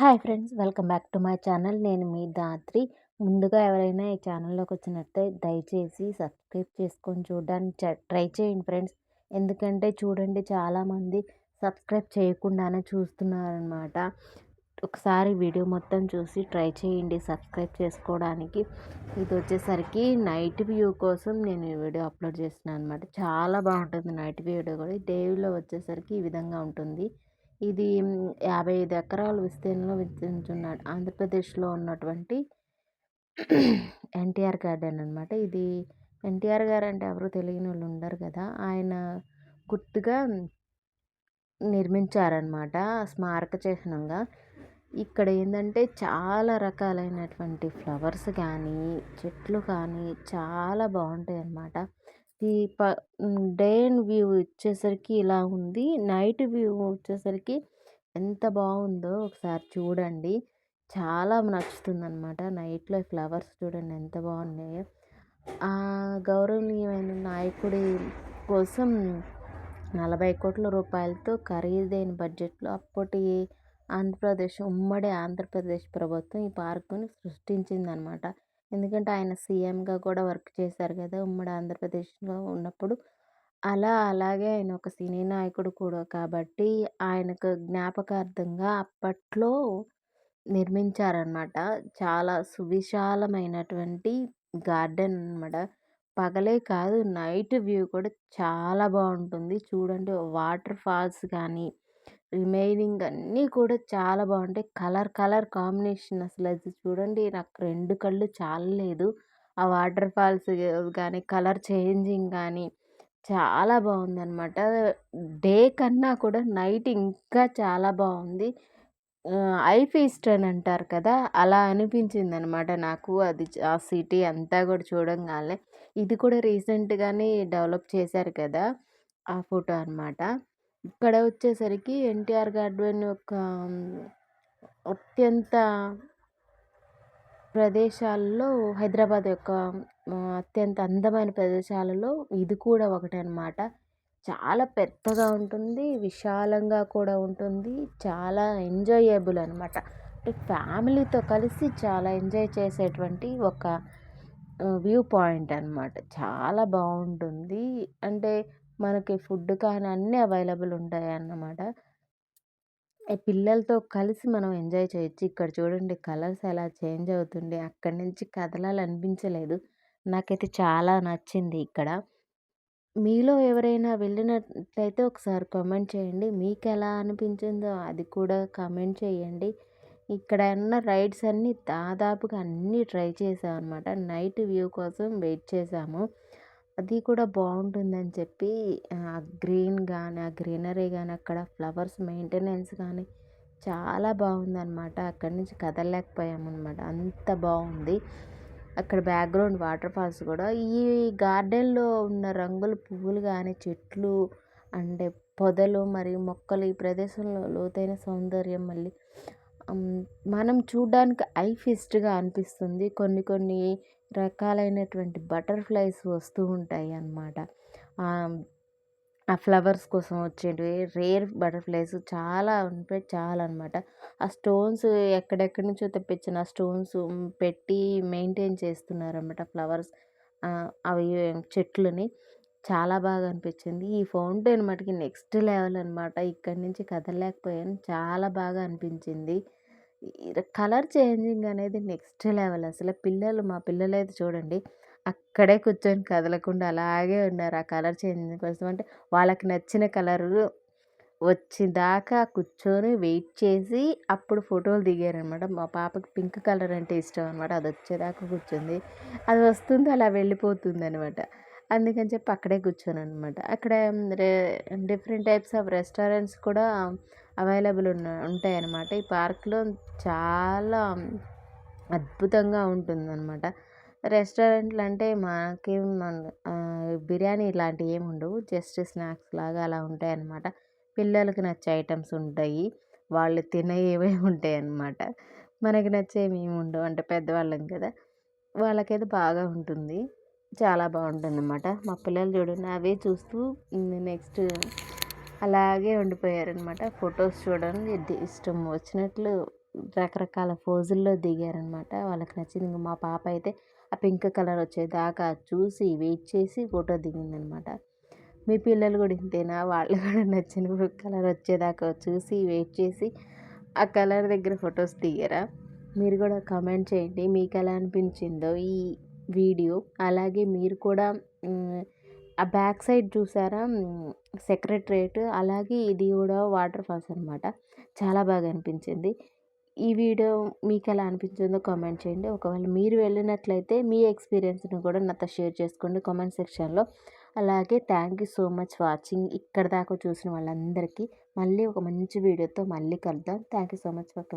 Hi friends welcome back to my channel. నేను మీ దాత్రి ముందుగా ఎవరైనా ఈ ఛానల్లోకి వచ్చినట్టే దయచేసి సబ్స్క్రైబ్ చేసుకొని చూడడానికి ట్రై చేయండి ఫ్రెండ్స్. ఎందుకంటే చూడండి చాలామంది సబ్స్క్రైబ్ చేయకుండానే చూస్తున్నారనమాట ఒకసారి వీడియో మొత్తం చూసి ట్రై చేయండి సబ్స్క్రైబ్ చేసుకోవడానికి. ఇది వచ్చేసరికి నైట్ వ్యూ కోసం నేను ఈ వీడియో అప్లోడ్ చేస్తున్నాను అనమాట చాలా బాగుంటుంది నైట్ వీడియో కూడా. డేలో వచ్చేసరికి ఈ విధంగా ఉంటుంది. ఇది యాభై ఐదు ఎకరాల విస్తీర్ణంలో విస్తరించున్నాడు. ఆంధ్రప్రదేశ్లో ఉన్నటువంటి ఎన్టీఆర్ గార్డెన్ అనమాట ఇది ఎన్టీఆర్ గారు అంటే ఎవరు తెలియని వాళ్ళు ఉండరు కదా. ఆయన గుర్తుగా నిర్మించారనమాట స్మారక చిహ్నంగా. ఇక్కడ ఏంటంటే చాలా రకాలైనటువంటి ఫ్లవర్స్ కానీ చెట్లు కానీ చాలా బాగుంటాయి అన్నమాట ఈ ప డే అండ్ వ్యూ వచ్చేసరికి ఇలా ఉంది. నైట్ వ్యూ వచ్చేసరికి ఎంత బాగుందో ఒకసారి చూడండి. చాలా నచ్చుతుంది అనమాట నైట్లో ఫ్లవర్స్ చూడండి ఎంత బాగున్నాయో. ఆ గౌరవనీయమైన నాయకుడి కోసం నలభై కోట్ల రూపాయలతో ఖరీదైన బడ్జెట్లో అప్పటి ఆంధ్రప్రదేశ్ ఉమ్మడి ఆంధ్రప్రదేశ్ ప్రభుత్వం ఈ పార్కుని సృష్టించిందనమాట ఎందుకంటే ఆయన సీఎంగా కూడా వర్క్ చేశారు కదా ఉమ్మడి ఆంధ్రప్రదేశ్లో ఉన్నప్పుడు. అలా అలాగే ఆయన ఒక సినీ నాయకుడు కూడా కాబట్టి ఆయనకు జ్ఞాపకార్థంగా అప్పట్లో నిర్మించారనమాట చాలా సువిశాలమైనటువంటి గార్డెన్ అనమాట పగలే కాదు నైట్ వ్యూ కూడా చాలా బాగుంటుంది. చూడండి వాటర్ ఫాల్స్ కానీ రిమైనింగ్ అన్నీ కూడా చాలా బాగుంటాయి. కలర్ కలర్ కాంబినేషన్ అసలు అది చూడండి. నాకు రెండు కళ్ళు చాలలేదు. ఆ వాటర్ ఫాల్స్ కానీ కలర్ చేంజింగ్ కానీ చాలా బాగుందనమాట డే కన్నా కూడా నైట్ ఇంకా చాలా బాగుంది. ఐ ఫీస్ట్ అని అంటారు కదా అలా అనిపించింది అనమాట నాకు. అది ఆ సిటీ అంతా కూడా చూడంగానే. ఇది కూడా రీసెంట్గానే డెవలప్ చేశారు కదా ఆ ఫోటో అనమాట ఇక్కడ వచ్చేసరికి ఎన్టీఆర్ గార్డెన్ యొక్క అత్యంత ప్రదేశాల్లో హైదరాబాద్ యొక్క అత్యంత అందమైన ప్రదేశాలలో ఇది కూడా ఒకటి అనమాట చాలా పెద్దగా ఉంటుంది విశాలంగా కూడా ఉంటుంది చాలా ఎంజాయబుల్ అనమాట అంటే ఫ్యామిలీతో కలిసి చాలా ఎంజాయ్ చేసేటువంటి ఒక వ్యూ పాయింట్ అనమాట చాలా బాగుంటుంది. అంటే మనకి ఫుడ్ కానీ అన్నీ అవైలబుల్ ఉంటాయి అన్నమాట పిల్లలతో కలిసి మనం ఎంజాయ్ చేయొచ్చు. ఇక్కడ చూడండి కలర్స్ ఎలా చేంజ్ అవుతుండే అక్కడి నుంచి కదలాలనిపించలేదు. నాకైతే చాలా నచ్చింది ఇక్కడ. మీలో ఎవరైనా వెళ్ళినట్లయితే ఒకసారి కామెంట్ చేయండి. మీకు ఎలా అనిపించిందో అది కూడా కామెంట్ చేయండి. ఇక్కడ ఉన్న రైడ్స్ అన్నీ దాదాపుగా అన్నీ ట్రై చేసాం అనమాట నైట్ వ్యూ కోసం వెయిట్ చేసాము. అది కూడా బాగుంటుందని చెప్పి ఆ గ్రీన్ కానీ ఆ గ్రీనరీ కానీ అక్కడ ఫ్లవర్స్ మెయింటెనెన్స్ కానీ చాలా బాగుందనమాట అక్కడి నుంచి కదలలేకపోయామన్నమాట. అంత బాగుంది. అక్కడ బ్యాక్గ్రౌండ్ వాటర్ ఫాల్స్ కూడా. ఈ గార్డెన్లో ఉన్న రంగుల పువ్వులు కానీ చెట్లు అంటే పొదలు మరియు మొక్కలు ఈ ప్రదేశంలో లోతైన సౌందర్యం మళ్ళీ మనం చూడడానికి ఐ ఫిస్ట్గా అనిపిస్తుంది. కొన్ని కొన్ని రకాలైనటువంటి బటర్ఫ్లైస్ వస్తూ ఉంటాయి అన్నమాట ఆ ఫ్లవర్స్ కోసం వచ్చేటివి రేర్ బటర్ఫ్లైస్ చాలా ఉంటే చాలా అనమాట ఆ స్టోన్స్ ఎక్కడెక్కడి నుంచో తెప్పించిన స్టోన్స్ పెట్టి మెయింటైన్ చేస్తున్నారన్నమాట ఫ్లవర్స్. అవి చెట్లని చాలా బాగా అనిపించింది. ఈ ఫౌంటైన్ మటుకి నెక్స్ట్ లెవెల్ అనమాట ఇక్కడి నుంచి కదలలేకపోయాను. చాలా బాగా అనిపించింది. కలర్ చేంజింగ్ అనేది నెక్స్ట్ లెవెల్. అసలు పిల్లలు మా పిల్లలైతే చూడండి అక్కడే కూర్చొని కదలకుండా అలాగే ఉన్నారు ఆ కలర్ చేంజింగ్ కోసం. అంటే వాళ్ళకి నచ్చిన కలరు వచ్చేదాకా కూర్చొని వెయిట్ చేసి అప్పుడు ఫోటోలు దిగారనమాట. మా పాపకి పింక్ కలర్ అంటే ఇష్టం అనమాట. అది వచ్చేదాకా కూర్చుంది. అది వస్తుంది అలా వెళ్ళిపోతుంది అనమాట అందుకని చెప్పి అక్కడే కూర్చొని అనమాట అక్కడ డిఫరెంట్ టైప్స్ ఆఫ్ రెస్టారెంట్స్ కూడా అవైలబుల్ ఉన్న ఉంటాయన్నమాట ఈ పార్క్లో చాలా అద్భుతంగా ఉంటుందన్నమాట రెస్టారెంట్లు అంటే మనకేం మన బిర్యానీ ఇలాంటివి ఏమి ఉండవు. జస్ట్ స్నాక్స్ లాగా అలా ఉంటాయన్నమాట పిల్లలకు పిల్లలకి నచ్చే ఐటమ్స్ ఉంటాయి. వాళ్ళు తినేవే ఉంటాయి అన్నమాట మనకి నచ్చేవి ఏమి ఉండవు. అంటే పెద్దవాళ్ళం కదా. వాళ్ళకైతే బాగా ఉంటుంది. చాలా బాగుంటుంది అన్నమాట మా పిల్లలు చూడండి అవే చూస్తూ నెక్స్ట్ అలాగే ఉండిపోయారనమాట ఫొటోస్ చూడడం ఇష్టం వచ్చినట్లు రకరకాల ఫోజుల్లో దిగారనమాట వాళ్ళకి నచ్చింది. ఇంకా మా పాప అయితే ఆ పింక్ కలర్ వచ్చేదాకా చూసి వెయిట్ చేసి ఫోటో దిగిందనమాట మీ పిల్లలు కూడా ఇంతేనా? వాళ్ళు కూడా నచ్చిన కలర్ వచ్చేదాకా చూసి వెయిట్ చేసి ఆ కలర్ దగ్గర ఫొటోస్ దిగారా? మీరు కూడా కామెంట్ చేయండి. మీకు ఎలా అనిపించిందో ఈ వీడియో. అలాగే మీరు కూడా ఆ బ్యాక్ సైడ్ చూసారా? సెక్రటరేట్ అలాగే ఇది కూడా వాటర్ ఫాల్స్ అనమాట చాలా బాగా అనిపించింది. ఈ వీడియో మీకు ఎలా అనిపించిందో కామెంట్ చేయండి. ఒకవేళ మీరు వెళ్ళినట్లయితే మీ ఎక్స్పీరియన్స్ని కూడా నాతో షేర్ చేసుకోండి కామెంట్ సెక్షన్లో. అలాగే thank you so much watching ఇక్కడ దాకా చూసిన వాళ్ళందరికీ. మళ్ళీ ఒక మంచి వీడియోతో మళ్ళీ కలుద్దాం. Thank you so much for